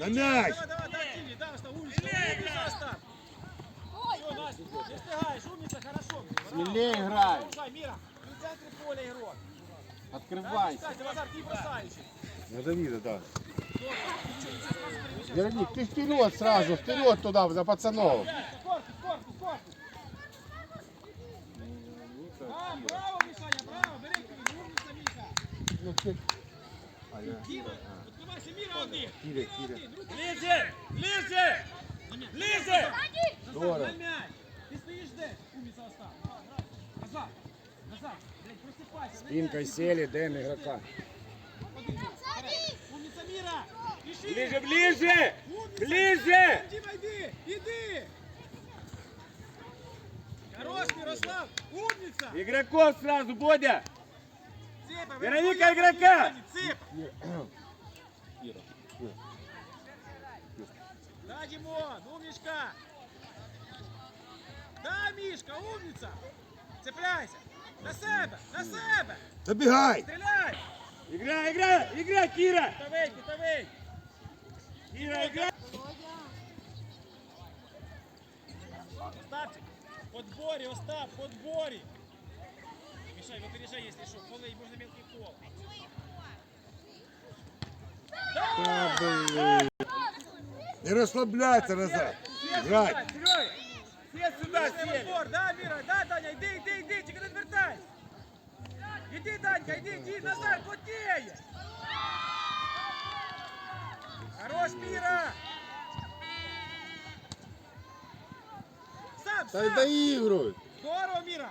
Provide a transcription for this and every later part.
На мяч! Давай, давай, дай, Киви, да, Остап, умница, умница, Остап. Всё, Настя, не стыгаешь, умница, хорошо. Смелее играй. Продолжай, Мира. В центре поля игрок. Открывайся. Кстати, Назар, ты бросающий. На Давида, да. Вероник, ты вперед сразу, вперед туда, за пацанов. Корпус, корпус, корпус. А, браво, Мишаня, браво, бери, умница, Миша. Ты- Кира, открывайся, Мира один. Киря, Киря. Лизе, Лизе, Лизе. Здорово. Ты стоишь здесь, умница, Остап. Назад, назад, блядь, просыпайся. на Спинкой сели, дэм игрока. Умница, Мира. Ищи. Ближе, ближе! Ближе! Дима, иди, иди. Хорош, Мирослав, умница. Игроков сразу, Бодя! Вероника, игрока! Да, Димон, умничка. Да, Мишка, умница. Цепляйся. На себе, на себе. Забегай! Стреляй. Игра, игра, игра, Кира! Кутовий, кутовий. Кира, игра! Остапчик, в подборе, Остап, в подборе. Мишай, выпережай, если что. Полей, можно мелкий пол. Да! Не расслабляйся назад! Играй! Серега, Все сюда Пішли в сели! отбор, да, Міра, да, Даня, йди, йди, йди, тільки не звертайся. Іди, Данька, йди, йди, назад, плотніє. Хорош, Міра. Сам, Да и сам. доигрывай. Здорово, Міра.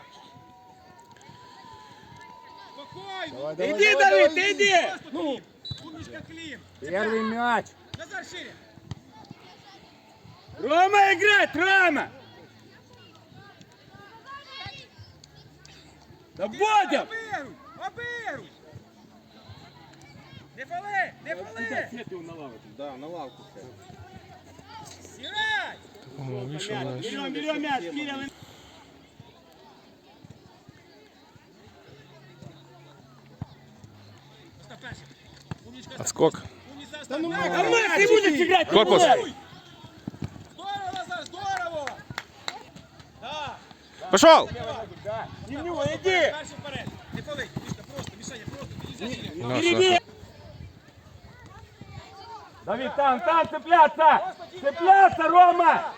Давай, давай, Иди, давай, Давид, давай, ты иди! Умничка, Клим. Первый мяч. Назар, шире. Рома играть, Рома! Да Бодя! Обируй. Не фали, не фали. Да, на лавку. Сірай. Берем, берем мяч, Кира! вы- Остап перший. Умничка, Остап. Отскок. Умница, Остап. ну, Дай, А давай. Макс, ты будешь играть! Корпус. Ой! Здорово, Назар, здорово. Да. Пошел! Не в него, иди! Перший вперед. Не фали. Мішка, просто, Мішаня, просто. Нельзя сильно. Наш, Впереди! наш. Давид, там, там цепляться! Цепляться, Рома!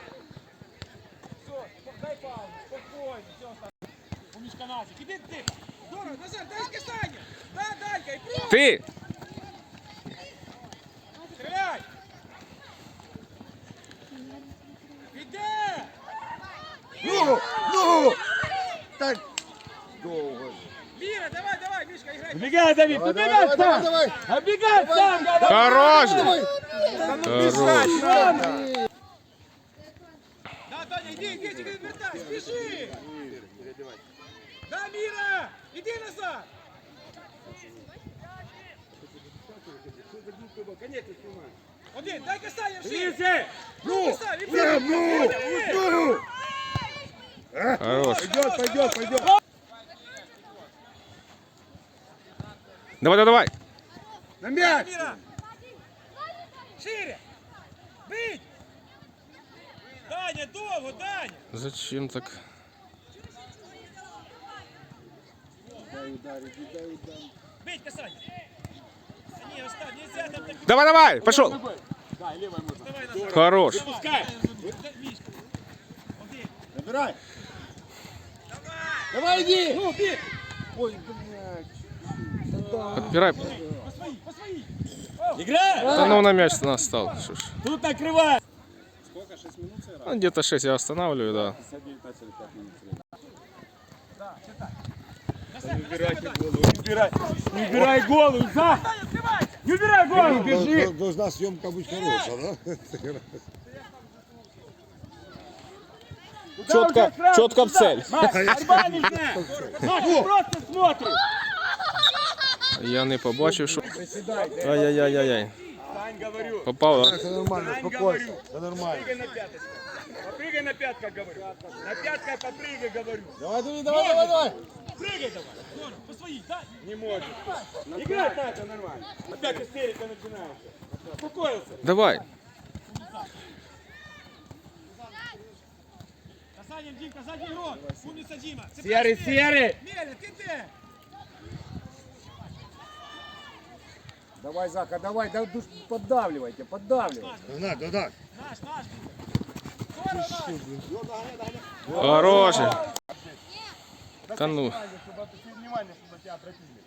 Все, дай паузу. Спокойно. Все, Остап. Умничка, Назик. Іди, ти. Здорово, Назар, дай скисання. Да, Данька, і просто. Ты! Стреляй! Іде! Ну! Ну! Так довго. Міра, давай, давай, Мішка, играй. Убегай, Давид, Давай, убегай давай, давай, сам! давай. Обегай сам! Хорош! Давай. Хорош! Да, Таня, иди, иди, тільки не вертай, спіши! Да, Міра! Іди назад! Один, дай касання вширі! Ближе! Ну! Ну! Ну! Ну! Хорош! Пойдет, пойдет, пойдет! Давай, давай, давай! На мяч! Міра! Шире! Бить! Даня, довго, Даня! Зачем так? Бить касання! Ні, остав, нельзя там так... Давай, давай! Пошел! Давай назад! Хорош! Пускай! Мішка! Один! Набирай. Давай! Давай, иди. Ну, бей! Ой, блядь. Подпирай. По своїй, по своїй! Игра! Да ну на мяч настал. Что ж. Тут накрывай! Ну, где-то 6 я останавливаю, да. Убирай! Не убирай голову! За! Не убирай голову! Бежи! Дол- Должна съемка быть хорошая, да? Четко, четко в цель. Просто смотри! Я не побачив, що. Ай-яй-яй-яй. Стань, говорю! Попав, да? Все нормально, говорю! Все нормально. Прыгай на пяточку! Попрыгай на пятках, говорю! На пятках попрыгай, говорю! Давай, давай, давай, давай. Прыгай давай! Здорово, по своїй, да? Не может! Играй так, нормально! Опять истерика начинается! Успокоился! Давай. Касанием, Димка, задний игрок. Умница, Дима. Серый, серый. Меля, ты где? Давай, Зака, давай, да, душ- поддавливайте, поддавливайте. Да, да, да. наш, наш. Хороший. Та ну. Обратили.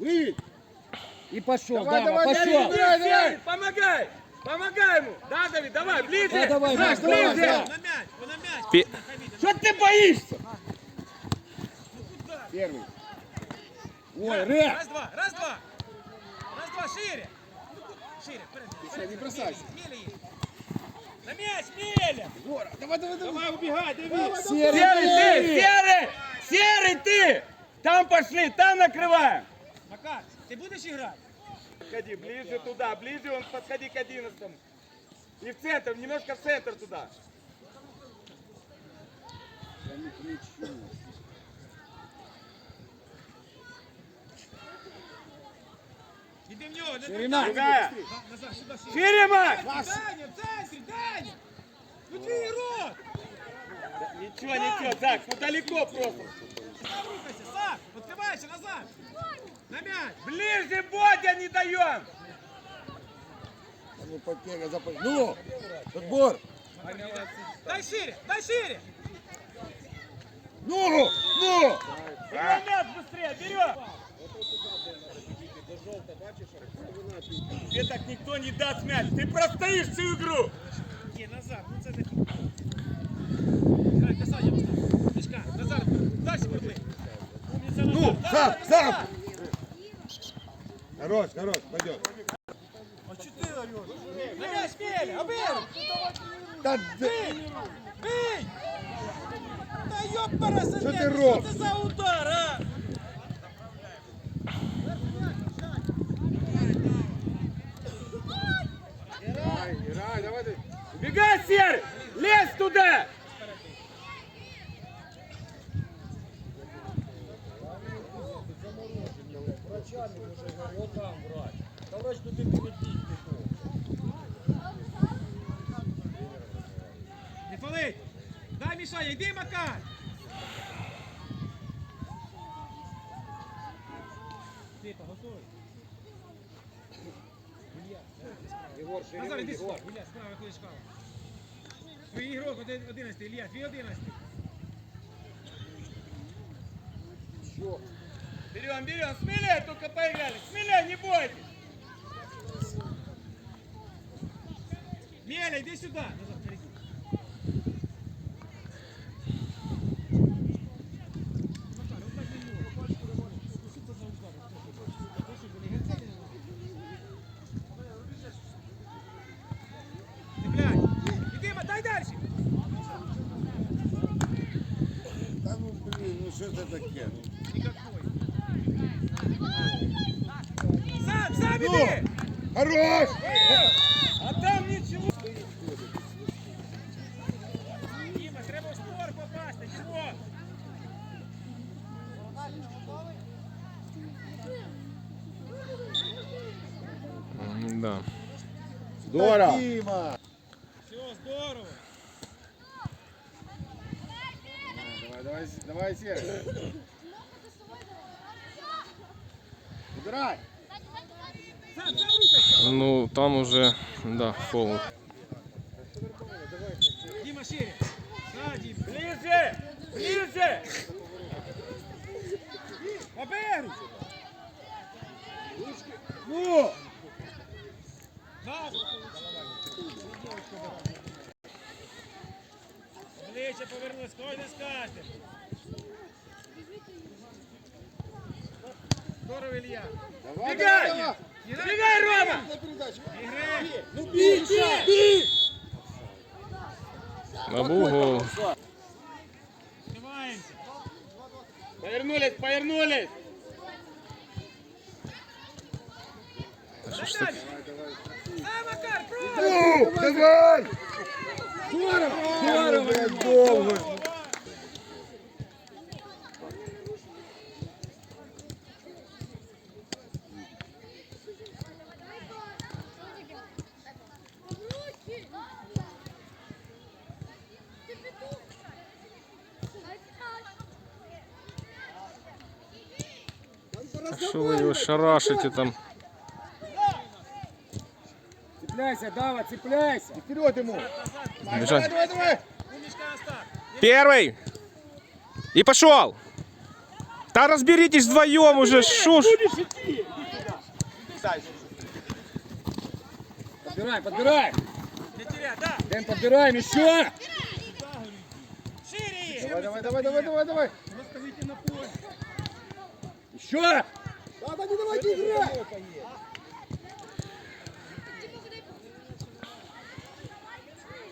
И, и пошел, Давай, Дава, давай, пошел. Давай, давай. Серый, помогай! Помогай ему! Да, Давид, давай, ближе! Да, давай, Саш, Маш, давай, ближе! да. На мяч, на мяч. Пе- Что ты боишься? Первый. Ой, Ре. Раз, два, раз, два. Раз, два, шире. Шире, не бросайся. На мяч, Меля. Давай, давай, давай. Давай, убегай, Давид. Серый, Серый, ты! Серый! Серый, ты! Там пошли, там накрываем! Макар, ты будешь играть? Подходи, ближе туда, ближе, он подходи к одиннадцатому. И в центр, немножко в центр туда. Иди в него. Ширина. Сюда, шире. Макс! Даня, в центре, Даня. Ну ты игрок. Ничего, ничего, Зак, ну далеко просто. Рухайся, сам. Открывайся назад. На мяч. Ближе, Бодя, не даем! Ну, потеря, запас. Ну, подбор. Дай шире, дай шире. Ну, ну. Мяч быстрее, берем! Тебе так никто не даст мяч, ты простоишь всю игру! Ні, назад, ну це не Грай, касання постав. Мішка, назад, дальше назад. Ну, Да, сам, да, сам. да. Хорош, хорош, пойдет. На м'яч, Меля, оберу. Да, да. Бий! Бий! Та ёпара Що ти робиш? Що це за удар, а? Бегай, Серый! Лезь туди не летить палить! Дай, Мішаня, йди, Макар! Типа, готовий? Назар, йди сюди, справа, виходить шкала. Твій ігрок один- 11, Ілля, твій 11. Берем, берем, смелее только поиграли, смелее, не бойтесь! Меля, йди сюди. Назар, Іди. хорош. А там ничего! Діма, треба в створ попасти. М, Да. Здорово. Дима. Все, здорово. Давай, давай, давай, Серый. Убирай. Ну, там уже, да, фол. Діма, шире. Сзади. Ближе! Ближе! Оберу. Ну, Газ. Плече повернули, скойно скажете. Здорово, Илья. Давай, Бегай! давай, давай. Бегай, Рома! Ну бей, бей, бей. На. Снимаемся. Повернулись, повернулись! Дай дальше. А, Макар, давай. Здорово. Здорово, блядь, долго. Что вы его шарашите там? Цепляйся, Дава, цепляйся. Вперед ему. Бежать. Давай, давай. Старт. Первый. И пошел. Да разберитесь вдвоем уже. Не теряй, да. Дэн, подбираем еще. Шире. Давай, давай, давай, давай, давай, давай. Еще. Да, да, не давайте играть.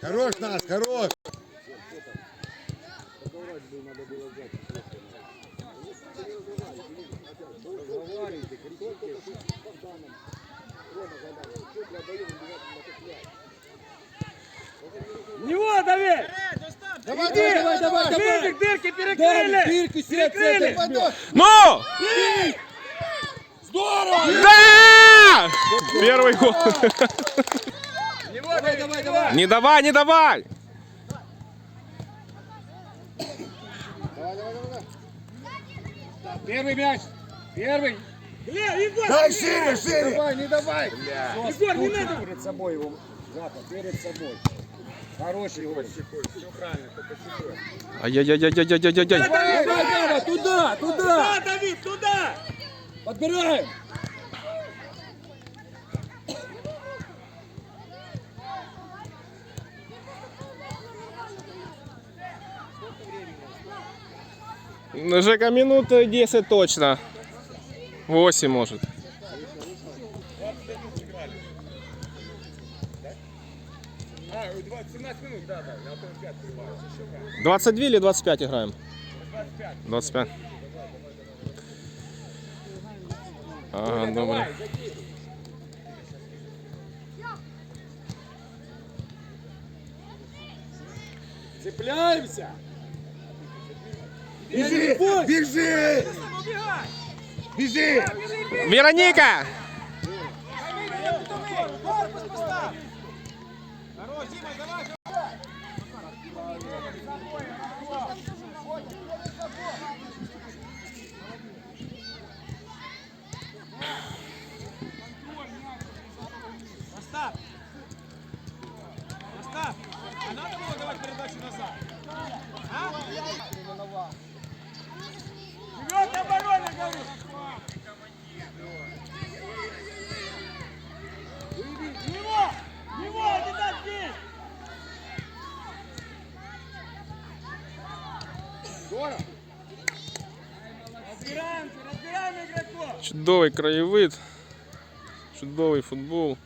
Хорош нас, хорош. Него дави. Давай, давай, давай, давай, давай. Дырки, дырки перекрыли. Дырки себе Перекрыли. Ну! Здорово. Да! Первый гол. Давай, давай, давай. Не давай, не давай. Давай, давай, давай. Первый мяч. Первый. Бля, Егор, Дай шире, шире. Давай, не давай. Егор, не надо. Перед собой его. Запад, перед собой. Хороший гол. Ай-яй-яй-яй-яй-яй-яй. Давай, давай, туда, туда. Туда, Давид, туда. Подбираем. Жека, минуты 10 точно. 8 может. А, 20, 17 минут, да, да. Я потом 5 прибавил. 22 или 25 играем? 25. Ага, добре. Цепляемся. Біжи, біжи. Біжи. Вероника! Корпус поставь. Хорош, Дима, давай. Чудовий краєвид. Чудовий футбол.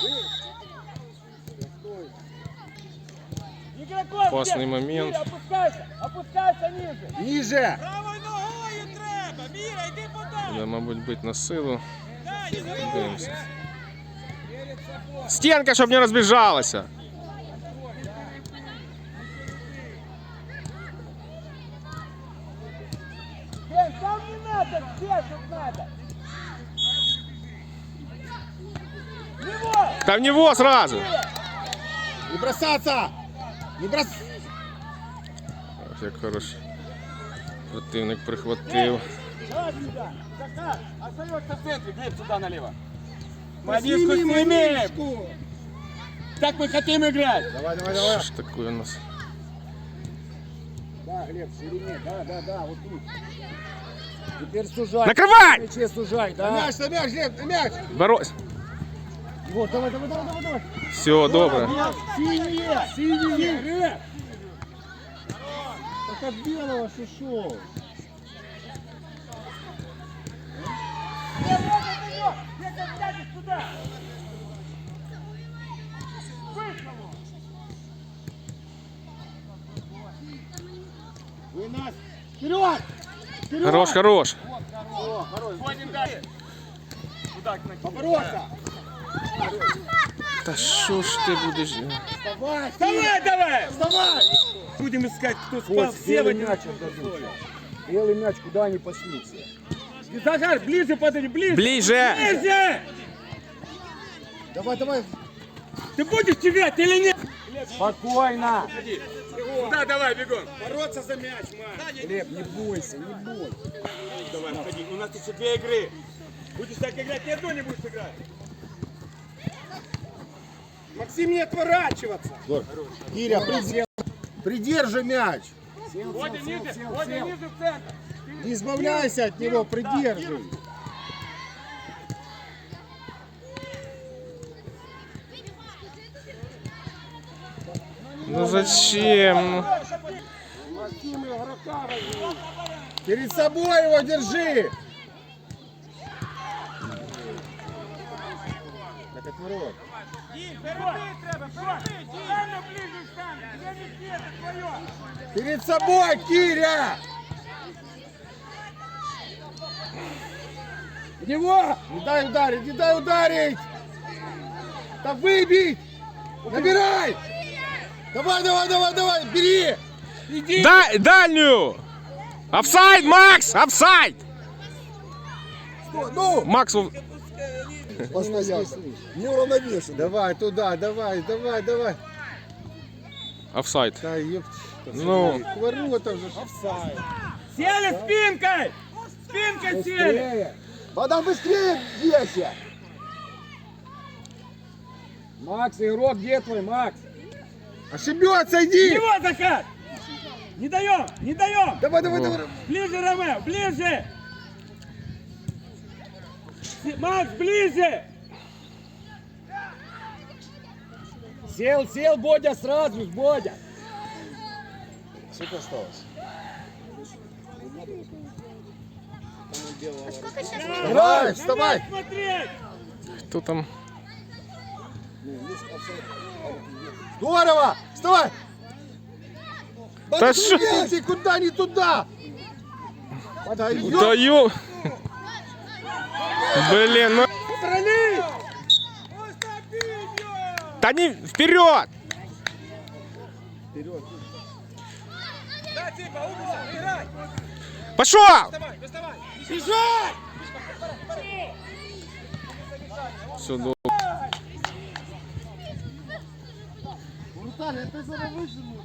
Здесь! момент. Опускайся! Опускайся ниже! Ниже. Правою ногою треба! Міра, йди подай! Буде, мабуть, бити на силу. Дивимося. Стенка, щоб не розбіжалася. Дэн, там не надо, здесь вот надо! Та в нього сразу. Не бросаться. Не брос... Ось Як хорош. Противник прихватив. Остается в центре, Глеб, сюда налево. Манишку. Так мы хотим играть. Давай, давай, давай. ж таке у нас? Да, Глеб, в ширине. Да, да, да, вот тут. Теперь сужай. Накривай! На мяче сужай, На да. мяч, на мяч, Глеб, на мяч. Борось. Вот, давай, давай, давай, давай, давай. Все, добре. Синие, синие. Так от белого шишел. Не надо его! Я как тянешь сюда! Вышло! Вы нас. Вперед! Вперед! Хорош, хорош. Ходим дальше. накинуть. Побороться. Та що ж ти будеш? Давай, Давай, давай! Вставай. Будем искать, кто спал. Вот, белый мяч отдадут. Белый мяч, куда они пошли все? Захар, ближе подойди, ближе! Ближе! Ближе! Давай, давай. Ты будешь терять или нет? Спокойно. Да, давай, бегом. Бороться за мяч, Макс. Глеб, не бойся, не бойся. Давай, входи. У нас еще две игры. Будешь так играть, ни одной не будешь играть. Максим, не отворачиваться. Киря, придержи, придержи мяч. Водя ниже, Водя ниже в центр. Не избавляйся от него, придержи. Ну зачем? Ну. Перед собой его держи. Так отворот. Перед собой, Киря! В него! Не дай ударить, не дай ударить! Да выбить! Набирай! Давай, давай, давай, давай, бери! Иди! Дай, дальнюю! Офсайд, Макс! Офсайд! Ну! Макс, в- Постоянно. Неуравновешен. Давай, туда, давай, давай, давай. офсайд. Да, ёпт. Ну. К воротам же. Офсайд. Сели спинкой! Спинкой сели! Быстрее! Вода быстрее бейся! Макс, игрок, где твой, Макс? Ошибется, иди! Его, Захар! Не даем, не даем! Давай, давай, давай. Ближе, Ромео, ближе! Макс, ближе! Сел, сел, Бодя, сразу, Бодя. Сколько осталось? Давай, вставай! Кто там? Здорово! Вставай! Да? Ты куда не туда? Да ёп, Даю. Блин, ну... не вперед! Пошел! Все, до- Виталий, ты зараз виженеш.